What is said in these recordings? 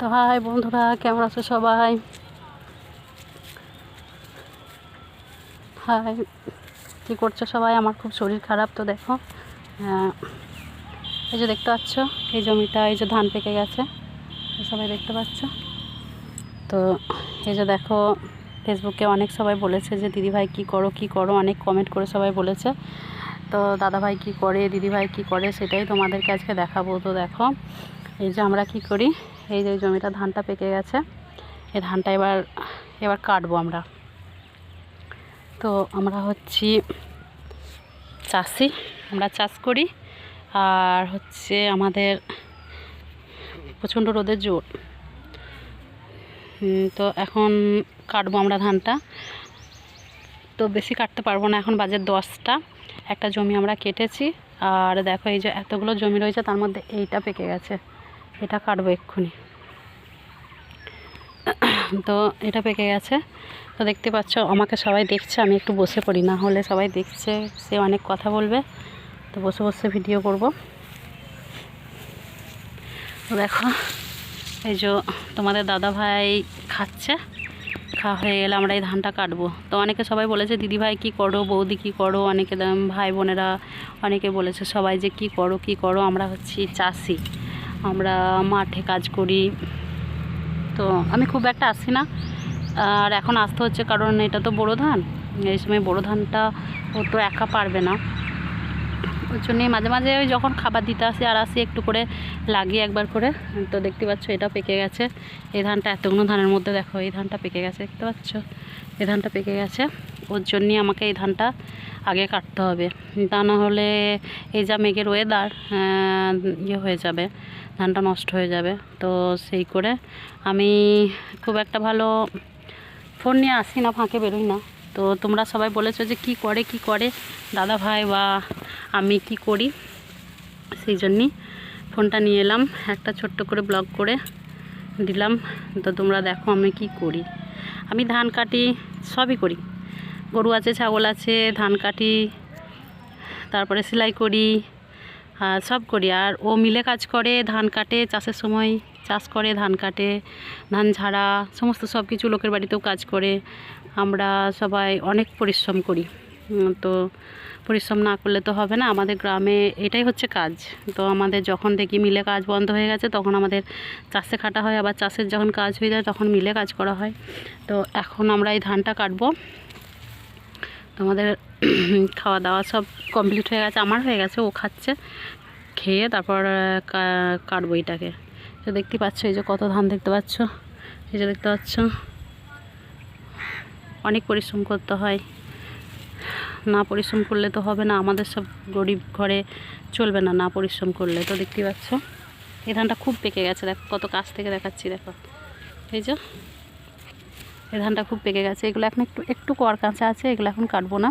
তো হাই বন্ধুরা, কেমন আছো সবাই? হাই, কী করছ সবাই? আমার খুব শরীর খারাপ তো দেখো। এই যে দেখতে পাচ্ছ, এই জমিটা, এই যে ধান পেকে গেছে সবাই দেখতে পাচ্ছ। তো এই যে দেখো ফেসবুকে অনেক সবাই বলেছে যে, দিদিভাই, কী করো কী করো? অনেক কমেন্ট করে সবাই বলেছে। তো দাদাভাই কী করে, দিদিভাই কী করে, সেটাই তোমাদেরকে আজকে দেখাবো। তো দেখো, এই যে আমরা কি করি? এই যে জমিটা ধানটা পেকে গেছে, এই ধানটা এবার এবার কাটবো আমরা। তো আমরা হচ্ছি চাষি, আমরা চাষ করি, আর হচ্ছে আমাদের প্রচণ্ড রোদের জোর। তো এখন কাটবো আমরা ধানটা। তো বেশি কাটতে পারব না, এখন বাজে দশটা। একটা জমি আমরা কেটেছি, আর দেখো এই যে এতগুলো জমি রয়েছে, তার মধ্যে এইটা পেকে গেছে। এটা কাটবো এক্ষুনি। তো এটা পেকে গেছে। তো দেখতে পাচ্ছ, আমাকে সবাই দেখছে, আমি একটু বসে পড়ি, না হলে সবাই দেখছে, সে অনেক কথা বলবে। তো বসে বসে ভিডিও করব। তো দেখো, এই যে তোমাদের দাদা ভাই খাচ্ছে, খাওয়া হয়ে গেলে আমরা এই ধানটা কাটবো। তো অনেকে সবাই বলেছে, দিদি ভাই কী করো, বৌদি কী করো? অনেকে ভাই বোনেরা, অনেকে বলেছে, সবাই যে কী করো কী করো, আমরা হচ্ছি চাষি। আমরা মাঠে কাজ করি। তো আমি খুব একটা আসি না। আর এখন আসতে হচ্ছে কারণ এটা তো বড়ো ধান। এই সময় বড়ো ধানটা ও তো একা পারবে না। ওই জন্যে মাঝে মাঝে ওই যখন খাবার দিতে আসি আর আসি একটু করে লাগিয়ে একবার করে। তো দেখতে পাচ্ছ এটা পেকে গেছে। এই ধানটা এতগুলো ধানের মধ্যে দেখো, এই ধানটা পেকে গেছে, দেখতে পাচ্ছ? এই ধানটা পেকে গেছে। ওর জন্যই আমাকে এই ধানটা আগে কাটতে হবে। তা না হলে এই যা মেঘের ওয়েদার ইয়ে হয়ে যাবে, ধানটা নষ্ট হয়ে যাবে। তো সেই করে আমি খুব একটা ভালো ফোন নিয়ে আসি না, ফাঁকে বেরোই না। তো তোমরা সবাই বলেছ যে কি করে কি করে? দাদা ভাই বা আমি কি করি? সেই জন্যই ফোনটা নিয়ে এলাম। একটা ছোট্ট করে ব্লগ করে দিলাম। তো তোমরা দেখো আমি কি করি। আমি ধান কাটি সবই করি। গরু আছে, ছাগল আছে, ধান কাটি, তারপরে সেলাই করি আর সব করি। আর ও মিলে কাজ করে, ধান কাটে, চাষের সময় চাষ করে, ধান কাটে, ধান ঝাড়া, সমস্ত সব কিছু লোকের বাড়িতেও কাজ করে। আমরা সবাই অনেক পরিশ্রম করি। তো পরিশ্রম না করলে তো হবে না। আমাদের গ্রামে এটাই হচ্ছে কাজ। তো আমাদের যখন দেখি মিলে কাজ বন্ধ হয়ে গেছে, তখন আমাদের চাষে খাটা হয়। আবার চাষের যখন কাজ হয়ে যায়, তখন মিলে কাজ করা হয়। তো এখন আমরা এই ধানটা কাটবো। আমাদের খাওয়া দাওয়া সব কমপ্লিট হয়ে গেছে, আমার হয়ে গেছে, ও খাচ্ছে। খেয়ে তারপর কাটবো এটাকে। তো দেখতে পাচ্ছ, এই যে কত ধান দেখতে পাচ্ছ? এই যে দেখতে পাচ্ছ? অনেক পরিশ্রম করতে হয়। না পরিশ্রম করলে তো হবে না, আমাদের সব গরিব ঘরে চলবে না না পরিশ্রম করলে। তো দেখতে পাচ্ছ, এই ধানটা খুব পেকে গেছে, দেখো কত কাছ থেকে দেখাচ্ছি, দেখো। এই যে এই ধানটা খুব পেকে গেছে। এগুলো এখন একটু একটু কর কাঁচা আছে, এগুলো এখন কাটবো না।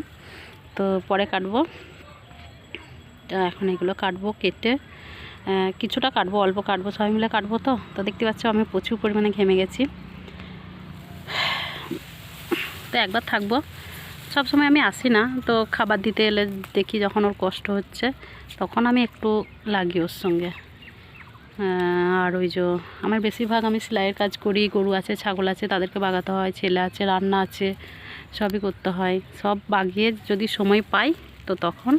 তো পরে কাটবো। এখন এগুলো কাটবো, কেটে কিছুটা কাটবো, অল্প কাটবো। সবাই মিলে কাটবো তো? তো দেখতে পাচ্ছ আমি প্রচুর পরিমাণে ঘেমে গেছি। তো একবার থাকব। সব সময় আমি আসি না, তো খাবার দিতে এলে দেখি যখন ওর কষ্ট হচ্ছে, তখন আমি একটু লাগি ওর সঙ্গে। আর ওই যে আমার বেশিরভাগ আমি সেলাইয়ের কাজ করি, গরু আছে, ছাগল আছে, তাদেরকে বাগাতে হয়, ছেলে আছে, রান্না আছে, সবই করতে হয়। সব বাগিয়ে যদি সময় পাই, তো তখন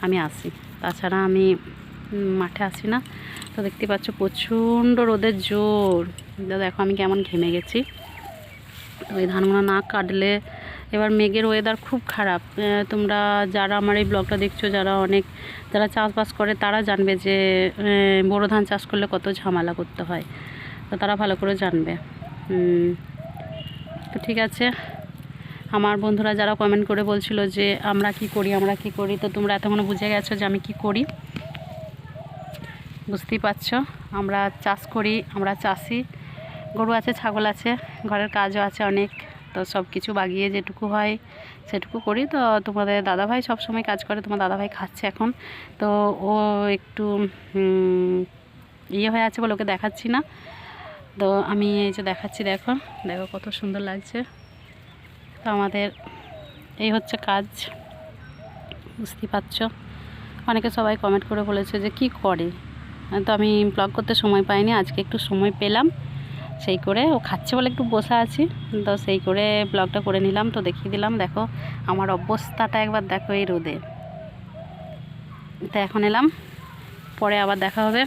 আমি আসি। তাছাড়া আমি মাঠে আসি না। তো দেখতে পাচ্ছ প্রচণ্ড রোদের জোর। দেখো আমি কেমন ঘেমে গেছি। তো এই ধানগুলো না কাটলে এবার মেঘের ওয়েদার খুব খারাপ। তোমরা যারা আমার এই ব্লগটা দেখছ, যারা অনেক, যারা চাষবাস করে, তারা জানবে যে বোরো ধান চাষ করলে কত ঝামেলা করতে হয়। তো তারা ভালো করে জানবে। তো ঠিক আছে। আমার বন্ধুরা যারা কমেন্ট করে বলছিল যে, আমরা কি করি, আমরা কি করি, তো তোমরা এতক্ষণ বুঝে গেছো যে আমি কি করি। বুঝতেই পারছ? আমরা চাষ করি, আমরা চাষি। গরু আছে, ছাগল আছে, ঘরের কাজও আছে অনেক। তো সব কিছু বাগিয়ে যেটুকু হয় সেটুকু করি। তো তোমাদের দাদাভাই সব সময় কাজ করে, তোমার দাদাভাই খাচ্ছে এখন। তো ও একটু ইয়ে হয়ে আছে বলে ওকে দেখাচ্ছি না। তো আমি এই যে দেখাচ্ছি, দেখো দেখো কত সুন্দর লাগছে। তো আমাদের এই হচ্ছে কাজ, বুঝতেই পারছ? অনেকে সবাই কমেন্ট করে বলেছে যে কি করে? তো আমি ব্লগ করতে সময় পাইনি, আজকে একটু সময় পেলাম। সেই করে ও খাচ্ছে বলে একটু বসে আছি। তো সেই করে ব্লগটা করে নিলাম, তো দেখিয়ে দিলাম। দেখো, আমার অবস্থাটা একবার দেখো এই রোদে। তো এখন এলাম, পরে আবার দেখা হবে।